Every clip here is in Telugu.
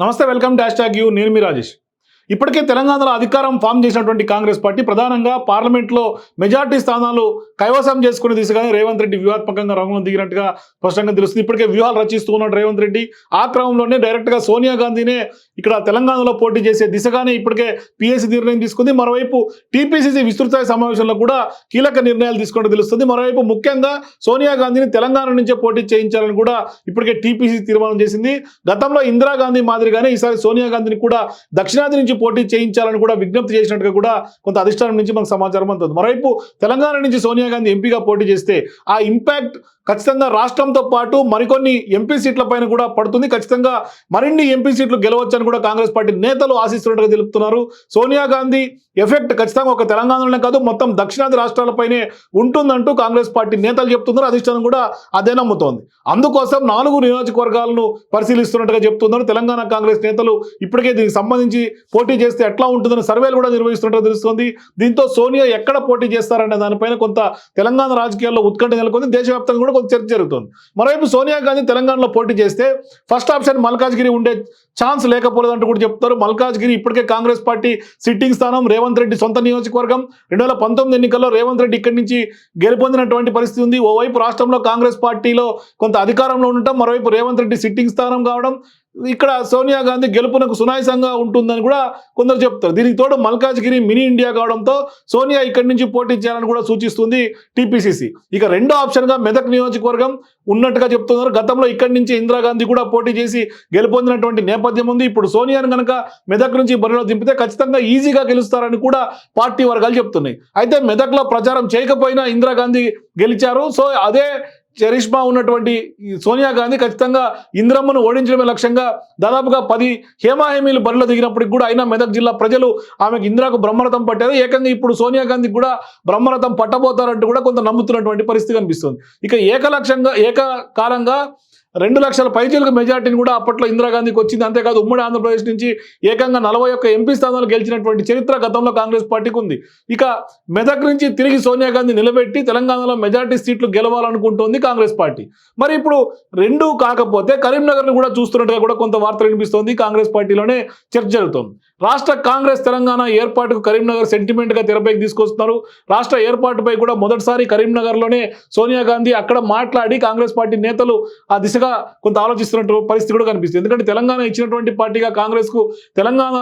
నమస్తే వెల్కమ్ డాష్ ట్యాగ్ యూ. నేను మీ రాజేష్. ఇప్పటికే తెలంగాణలో అధికారం ఫామ్ చేసినటువంటి కాంగ్రెస్ పార్టీ ప్రధానంగా పార్లమెంట్లో మెజార్టీ స్థానాలు కైవసం చేసుకునే దిశగానే రేవంత్ రెడ్డి వ్యూహాత్మకంగా రంగంలో దిగినట్టుగా స్పష్టంగా తెలుస్తుంది. ఇప్పటికే వ్యూహాలు రచిస్తూ ఉన్నాడు రేవంత్ రెడ్డి. ఆ క్రమంలోనే డైరెక్ట్గా సోనియా గాంధీనే ఇక్కడ తెలంగాణలో పోటీ చేసే దిశగానే ఇప్పటికే పిఎస్సి నిర్ణయం తీసుకుంది. మరోవైపు టీపీసీసీ విస్తృత సమావేశంలో కూడా కీలక నిర్ణయాలు తీసుకున్నట్టు తెలుస్తుంది. మరోవైపు ముఖ్యంగా సోనియా గాంధీని తెలంగాణ నుంచే పోటీ చేయించాలని కూడా ఇప్పటికే టీపీసీ తీర్మానం చేసింది. గతంలో ఇందిరాగాంధీ మాదిరిగానే ఈసారి సోనియా గాంధీని కూడా దక్షిణాది నుంచి పోటీ చేయించాలని కూడా విజ్ఞప్తి చేసినట్టుగా కూడా కొంత అధిష్టానం నుంచి మనకు సమాచారం అందుతుంది. మరోవైపు తెలంగాణ నుంచి సోనియా గాంధీ ఎంపీగా పోటీ చేస్తే ఆ ఇంపాక్ట్ ఖచ్చితంగా రాష్ట్రంతో పాటు మరికొన్ని ఎంపీ సీట్ల పైన కూడా పడుతుంది. ఖచ్చితంగా మరిన్ని ఎంపీ సీట్లు గెలవచ్చని కూడా కాంగ్రెస్ పార్టీ నేతలు ఆశిస్తున్నట్టుగా తెలుపుతున్నారు. సోనియా గాంధీ ఎఫెక్ట్ ఖచ్చితంగా ఒక తెలంగాణలోనే కాదు మొత్తం దక్షిణాది రాష్ట్రాలపైనే ఉంటుందంటూ కాంగ్రెస్ పార్టీ నేతలు చెప్తున్నారు. అధిష్టానం కూడా అదే నమ్ముతోంది. అందుకోసం నాలుగు నియోజకవర్గాలను పరిశీలిస్తున్నట్టుగా చెప్తున్నారు. తెలంగాణ కాంగ్రెస్ నేతలు ఇప్పటికే దీనికి సంబంధించి పోటీ చేస్తే ఎట్లా ఉంటుందని సర్వేలు కూడా నిర్వహిస్తున్నట్టుగా తెలుస్తుంది. దీంతో సోనియా ఎక్కడ పోటీ చేస్తారనే దానిపైన కొంత తెలంగాణ రాజకీయాల్లో ఉత్కంఠ నెలకొంది దేశవ్యాప్తంగా కూడా కొంత చర్చ జరుగుతుంది. మరోవైపు సోనియా గాంధీ తెలంగాణలో పోటీ చేస్తే ఫస్ట్ ఆప్షన్ మల్కాజ్గిరి ఉండే ఛాన్స్ లేకపోలేదంటూ కూడా చెప్తారు. మల్కాజ్గిరి ఇప్పటికే కాంగ్రెస్ పార్టీ సిట్టింగ్ స్థానం రేవంత్ రెడ్డి సొంత నియోజకవర్గం. రెండు వేల పంతొమ్మిది ఎన్నికల్లో రేవంత్ రెడ్డి ఇక్కడి నుంచి గెలుపొందినటువంటి పరిస్థితి ఉంది. ఓవైపు రాష్ట్రంలో కాంగ్రెస్ పార్టీలో కొంత అధికారంలో ఉండటం మరోవైపు రేవంత్ రెడ్డి సిట్టింగ్ స్థానం కావడం ఇక్కడ సోనియా గాంధీ గెలుపునకు సునాయసంగా ఉంటుందని కూడా కొందరు చెప్తారు. దీనికి తోడు మల్కాజ్గిరి మినీ ఇండియా కావడంతో సోనియా ఇక్కడి నుంచి పోటీ చేయాలని కూడా సూచిస్తుంది టీపీసీసీ. ఇక రెండో ఆప్షన్గా మెదక్ నియోజకవర్గం ఉన్నట్టుగా చెప్తున్నారు. గతంలో ఇక్కడి నుంచి ఇందిరాగాంధీ కూడా పోటీ చేసి గెలుపొందినటువంటి నేపథ్యం ఉంది. ఇప్పుడు సోనియాను కనుక మెదక్ నుంచి బరిలో దింపితే ఖచ్చితంగా ఈజీగా గెలుస్తారని కూడా పార్టీ వర్గాలు చెప్తున్నాయి. అయితే మెదక్లో ప్రచారం చేయకపోయినా ఇందిరాగాంధీ గెలిచారు. సో అదే చరిష్మా ఉన్నటువంటి సోనియా గాంధీ ఖచ్చితంగా ఇంద్రమ్మను ఓడించడమే లక్ష్యంగా దాదాపుగా పది హేమాహేమీలు బరిలో దిగినప్పటికి కూడా అయినా మెదక్ జిల్లా ప్రజలు ఆమెకు ఇందిరాకు బ్రహ్మరథం పట్టారు. ఏకంగా ఇప్పుడు సోనియా గాంధీకి కూడా బ్రహ్మరథం పట్టబోతారంటూ కూడా కొంత నమ్ముతున్నటువంటి పరిస్థితి కనిపిస్తుంది. ఇక ఏకలక్ష్యంగా ఏకకాలంగా రెండు లక్షల పైచీలకు మెజార్టీని కూడా అప్పట్లో ఇందిరాగాంధీకి వచ్చింది. అంతేకాదు ఉమ్మడి ఆంధ్రప్రదేశ్ నుంచి ఏకంగా నలభై ఒక్క ఎంపీ స్థానాలు గెలిచినటువంటి చరిత్ర గతంలో కాంగ్రెస్ పార్టీకి ఉంది. ఇక మెదక్ నుంచి తిరిగి సోనియా గాంధీ నిలబెట్టి తెలంగాణలో మెజార్టీ సీట్లు గెలవాలనుకుంటోంది కాంగ్రెస్ పార్టీ. మరి ఇప్పుడు రెండు కాకపోతే కరీంనగర్ని కూడా చూస్తున్నట్టుగా కూడా కొంత వార్తలు వినిపిస్తోంది. కాంగ్రెస్ పార్టీలోనే చర్చ జరుగుతోంది. రాష్ట్ర కాంగ్రెస్ తెలంగాణ ఏర్పాటుకు కరీంనగర్ సెంటిమెంట్గా తెరపైకి తీసుకొస్తున్నారు. రాష్ట్ర ఏర్పాటుపై కూడా మొదటిసారి కరీంనగర్లోనే సోనియా గాంధీ అక్కడ మాట్లాడి కాంగ్రెస్ పార్టీ నేతలు ఆ దిశగా కొంత ఆలోచిస్తున్నట్టు పరిస్థితి కూడా కనిపిస్తుంది. ఎందుకంటే తెలంగాణ ఇచ్చినటువంటి పార్టీగా కాంగ్రెస్కు తెలంగాణ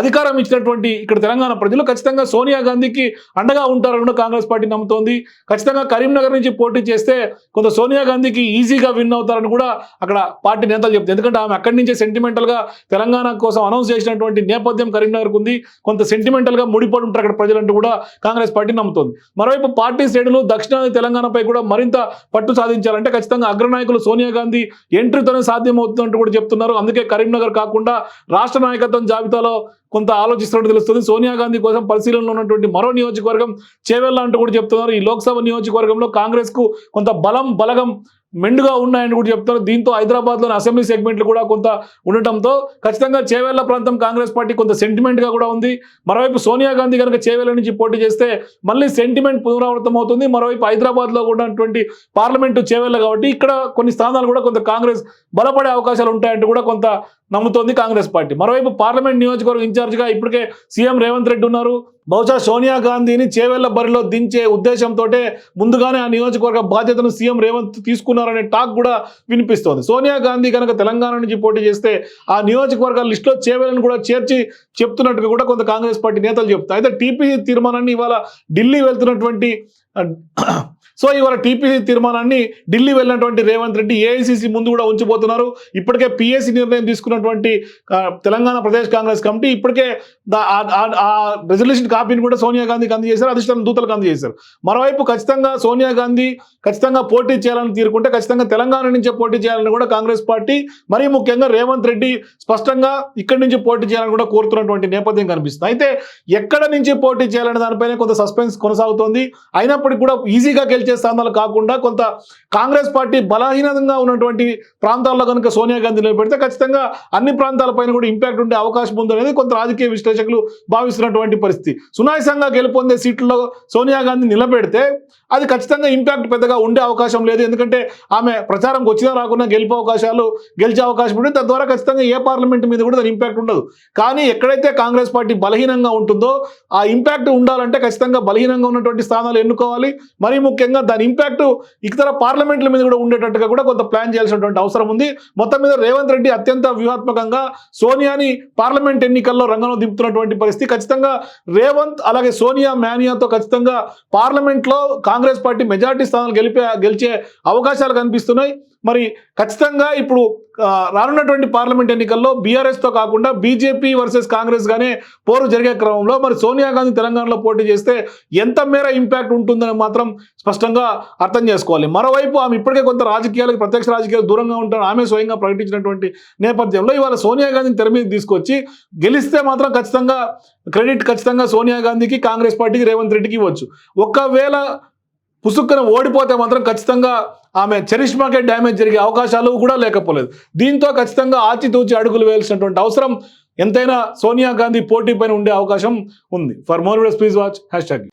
అధికారం ఇచ్చినటువంటి ఇక్కడ తెలంగాణ ప్రజలు ఖచ్చితంగా సోనియా గాంధీకి అండగా ఉంటారని కాంగ్రెస్ పార్టీ నమ్ముతోంది. ఖచ్చితంగా కరీంనగర్ నుంచి పోటీ చేస్తే కొంత సోనియా గాంధీకి ఈజీగా విన్ అవుతారని కూడా అక్కడ పార్టీ నేతలు చెప్తారు. ఎందుకంటే ఆమె అక్కడి నుంచే సెంటిమెంటల్గా తెలంగాణ కోసం అనౌన్స్ చేసినటువంటి నేపథ్యం కరీంనగర్కు ఉంది. కొంత సెంటిమెంటల్గా ముడిపడి ఉంటారు అక్కడ ప్రజలంటూ కూడా కాంగ్రెస్ పార్టీ నమ్ముతోంది. మరోవైపు పార్టీ శ్రేణులు దక్షిణాది తెలంగాణపై కూడా మరింత పట్టు సాధించాలంటే ఖచ్చితంగా అగ్రనాయకులు సోనియా గాంధీ ఎంట్రీతోనే సాధ్యమవుతుందంటూ కూడా చెప్తున్నారు. అందుకే కరీంనగర్ కాకుండా రాష్ట్ర నాయకత్వం జాబితాలో కొంత ఆలోచిస్తున్నట్టు తెలుస్తుంది. సోనియా గాంధీ కోసం పరిశీలనలో ఉన్నటువంటి మరో నియోజకవర్గం చేవెళ్ళ అంటూ కూడా చెప్తున్నారు. ఈ లోక్సభ నియోజకవర్గంలో కాంగ్రెస్కు కొంత బలం బలగం మెండుగా ఉన్నాయని కూడా చెప్తున్నారు. దీంతో హైదరాబాద్లోని అసెంబ్లీ సెగ్మెంట్లు కూడా కొంత ఉండటంతో ఖచ్చితంగా చేవేళ్ళ ప్రాంతం కాంగ్రెస్ పార్టీ కొంత సెంటిమెంట్గా కూడా ఉంది. మరోవైపు సోనియా గాంధీ కనుక చేవేళ్ళ నుంచి పోటీ చేస్తే మళ్ళీ సెంటిమెంట్ పునరావృతం అవుతుంది. మరోవైపు హైదరాబాద్లో కూడా ఉన్నటువంటి పార్లమెంటు చేవేళ్ళ కాబట్టి ఇక్కడ కొన్ని స్థానాలు కూడా కొంత కాంగ్రెస్ బలపడే అవకాశాలు ఉంటాయంటూ కూడా కొంత నమ్ముతోంది కాంగ్రెస్ పార్టీ. మరోవైపు పార్లమెంట్ నియోజకవర్గం ఇన్ఛార్జ్గా ఇప్పటికే సీఎం రేవంత్ రెడ్డి ఉన్నారు. బహుశా సోనియా గాంధీని చేవేళ్ళ బరిలో దించే ఉద్దేశంతో ముందుగానే ఆ నియోజకవర్గ బాధ్యతను సీఎం రేవంత్ తీసుకున్నారనే టాక్ కూడా వినిపిస్తోంది. సోనియా గాంధీ కనుక తెలంగాణ నుంచి పోటీ చేస్తే ఆ నియోజకవర్గాల లిస్టులో చేవేలను కూడా చేర్చి చెప్తున్నట్టుగా కూడా కొంత కాంగ్రెస్ పార్టీ నేతలు చెప్తారు. అయితే టీపీ తీర్మానాన్ని ఇవాళ ఢిల్లీ వెళ్తున్నటువంటి సో ఇవాళ టీపీ తీర్మానాన్ని ఢిల్లీ వెళ్ళినటువంటి రేవంత్ రెడ్డి ఏఐసిసి ముందు కూడా ఉంచిపోతున్నారు. ఇప్పటికే పిఎస్సి నిర్ణయం తీసుకున్నటువంటి తెలంగాణ ప్రదేశ్ కాంగ్రెస్ కమిటీ ఇప్పటికే ఆ- రెజల్యూషన్ కాపీని కూడా సోనియా గాంధీకి అందజేశారు అధిష్టానం దూతలకు అందజేశారు మరోవైపు ఖచ్చితంగా సోనియా గాంధీ ఖచ్చితంగా పోటీ చేయాలని తీరుకుంటే ఖచ్చితంగా తెలంగాణ నుంచే పోటీ చేయాలని కూడా కాంగ్రెస్ పార్టీ మరీ ముఖ్యంగా రేవంత్ రెడ్డి స్పష్టంగా ఇక్కడి నుంచి పోటీ చేయాలని కూడా కోరుతున్నటువంటి నేపథ్యం కనిపిస్తుంది. అయితే ఎక్కడ నుంచి పోటీ చేయాలనే దానిపైన కొంత సస్పెన్స్ కొనసాగుతోంది. అయినప్పుడు అయినప్పటికీ కూడా ఈజీగా గెలిచే స్థానాలు కాకుండా కొంత కాంగ్రెస్ పార్టీ బలహీనంగా ఉన్నటువంటి ప్రాంతాల్లో కనుక సోనియా గాంధీ నిలబెడితే ఖచ్చితంగా అన్ని ప్రాంతాలపైన కూడా ఇంపాక్ట్ ఉండే అవకాశం ఉందనేది కొంత రాజకీయ విశ్లేషకులు భావిస్తున్నటువంటి పరిస్థితి. సునాయసంగా గెలుపొందే సీట్లలో సోనియా గాంధీ నిలబెడితే అది ఖచ్చితంగా ఇంపాక్ట్ పెద్దగా ఉండే అవకాశం లేదు. ఎందుకంటే ఆమె ప్రచారంకి వచ్చినా రాకుండా గెలిపే అవకాశాలు గెలిచే అవకాశం ఉంటుంది తద్వారా ఖచ్చితంగా ఏ పార్లమెంట్ మీద కూడా దాని ఇంపాక్ట్ ఉండదు. కానీ ఎక్కడైతే కాంగ్రెస్ పార్టీ బలహీనంగా ఉంటుందో ఆ ఇంపాక్ట్ ఉండాలంటే ఖచ్చితంగా బలహీనంగా ఉన్నటువంటి స్థానాలు ఎన్నుకో ఎన్నుకోవాలి మరీ ముఖ్యంగా దాని ఇంపాక్ట్ ఇతర పార్లమెంట్ల మీద కూడా ఉండేటట్టుగా కూడా కొంత ప్లాన్ చేయాల్సినటువంటి అవసరం ఉంది. మొత్తం మీద రేవంత్ రెడ్డి అత్యంత వ్యూహాత్మకంగా సోనియాని పార్లమెంట్ ఎన్నికల్లో రంగంలో దింపుతున్నటువంటి పరిస్థితి. ఖచ్చితంగా రేవంత్ అలాగే సోనియా మేనియాతో ఖచ్చితంగా పార్లమెంట్లో కాంగ్రెస్ పార్టీ మెజార్టీ స్థానాలు గెలిపే గెలిచే అవకాశాలు కనిపిస్తున్నాయి. మరి ఖచ్చితంగా ఇప్పుడు రానున్నటువంటి పార్లమెంట్ ఎన్నికల్లో బీఆర్ఎస్తో కాకుండా బీజేపీ వర్సెస్ కాంగ్రెస్ గానే పోరు జరిగే క్రమంలో మరి సోనియా గాంధీ తెలంగాణలో పోటీ చేస్తే ఎంత మేర ఇంపాక్ట్ ఉంటుందని మాత్రం స్పష్టంగా అర్థం చేసుకోవాలి. మరోవైపు ఆమె ఇప్పటికే కొంత రాజకీయాలకు ప్రత్యక్ష రాజకీయాలకు దూరంగా ఉంటారు. ఆమె స్వయంగా ప్రకటించినటువంటి నేపథ్యంలో ఇవాళ సోనియా గాంధీని తెర మీద తీసుకొచ్చి గెలిస్తే మాత్రం ఖచ్చితంగా క్రెడిట్ ఖచ్చితంగా సోనియా గాంధీకి కాంగ్రెస్ పార్టీకి రేవంత్ రెడ్డికి ఇవ్వచ్చు. ఒకవేళ పుసుక్కన ఓడిపోతే మాత్రం ఖచ్చితంగా ఆమె చరిష్మాకే డ్యామేజ్ జరిగే అవకాశాలు కూడా లేకపోలేదు. దీంతో ఖచ్చితంగా ఆచితూచి అడుగులు వేయాల్సినటువంటి అవసరం ఎంతైనా సోనియా గాంధీ పోటీ పైన ఉండే అవకాశం ఉంది. For more videos please watch hash tag